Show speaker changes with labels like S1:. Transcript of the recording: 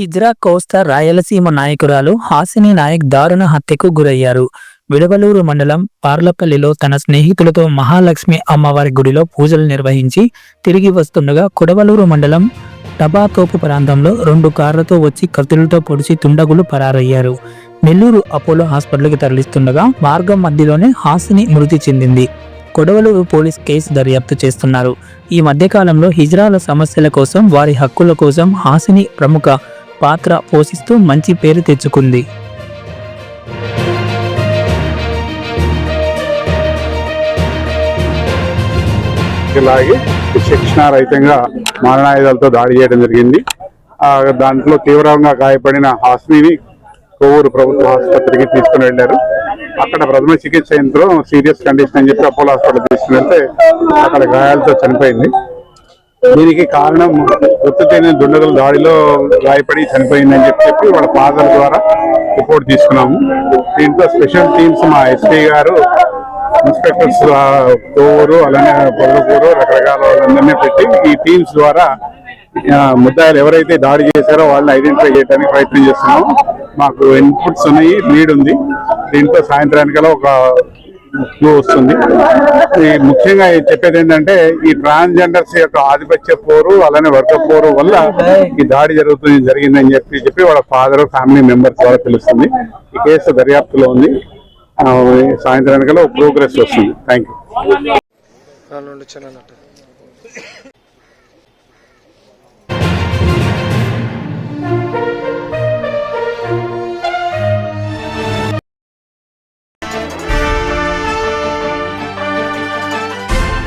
S1: హిజ్రా కోస్తా రాయలసీమ నాయకురాలు హాసిని నాయక్ దారుణ హత్యకు గురయ్యారు. విడవలూరు మండలం పార్లపల్లిలో తన స్నేహితులతో మహాలక్ష్మి అమ్మవారి గుడిలో పూజలు నిర్వహించి తిరిగి వస్తుండగా కుడవలూరు మండలం టబాతోపు ప్రాంతంలో రెండు కార్లతో వచ్చి కత్తులతో పొడిచి తుండగులు పరారయ్యారు. నెల్లూరు అపోలో హాస్పిటల్కి తరలిస్తుండగా మార్గం మధ్యలోనే హాసిని మృతి చెందింది. కొడవలూరు పోలీస్ కేసు దర్యాప్తు చేస్తున్నారు. ఈ మధ్యకాలంలో హిజ్రాల సమస్యల కోసం వారి హక్కుల కోసం హాసిని ప్రముఖ పాత్ర పోషిస్తూ మంచి పేరు తెచ్చుకుంది.
S2: లాగి శిక్షణారహితంగా మారణాయుధాలతో దాడి చేయడం జరిగింది. దాంట్లో తీవ్రంగా గాయపడిన హాస్మిని కోవూరు ప్రభుత్వ ఆసుపత్రికి తీసుకుని వెళ్ళారు అక్కడ ప్రథమ చికిత్స యంత్రం సీరియస్ కండిషన్ అని చెప్పి అపోలో హాస్పిటల్ తీసుకుని వెళ్తే అక్కడ గాయాలతో చనిపోయింది. దీనికి కారణం గుర్తు తెలియని దుండగుల దాడిలో గాయపడి చనిపోయిందని చెప్పి చెప్పి వాళ్ళ ఫాదర్ ద్వారా రిపోర్ట్ తీసుకున్నాము. దీంట్లో స్పెషల్ టీమ్స్ మా ఎస్పీ గారు ఇన్స్పెక్టర్స్ కోవూరు అలానే పొదలకూరు రకరకాల వాళ్ళందరినీ పెట్టి ఈ టీమ్స్ ద్వారా ముద్దాయిలు ఎవరైతే దాడి చేశారో వాళ్ళని ఐడెంటిఫై చేయడానికి ప్రయత్నం చేస్తున్నాం మాకు ఇన్పుట్స్ ఉన్నాయి లీడ్ ఉంది. దీంట్లో సాయంత్రానికల్లా ఒక వస్తుంది. ఈ ముఖ్యంగా చెప్పేది ఏంటంటే ఈ ట్రాన్స్జెండర్స్ యొక్క ఆధిపత్య పోరు అలానే వర్గ పోరు వల్ల ఈ దాడి జరుగుతుంది జరిగిందని చెప్పి చెప్పి వాళ్ళ ఫాదర్ ఫ్యామిలీ మెంబర్స్ ద్వారా తెలుస్తుంది. ఈ కేసు దర్యాప్తులో ఉంది. ఆ, సాయంత్రానికల్లా ప్రోగ్రెస్ వస్తుంది. Thank you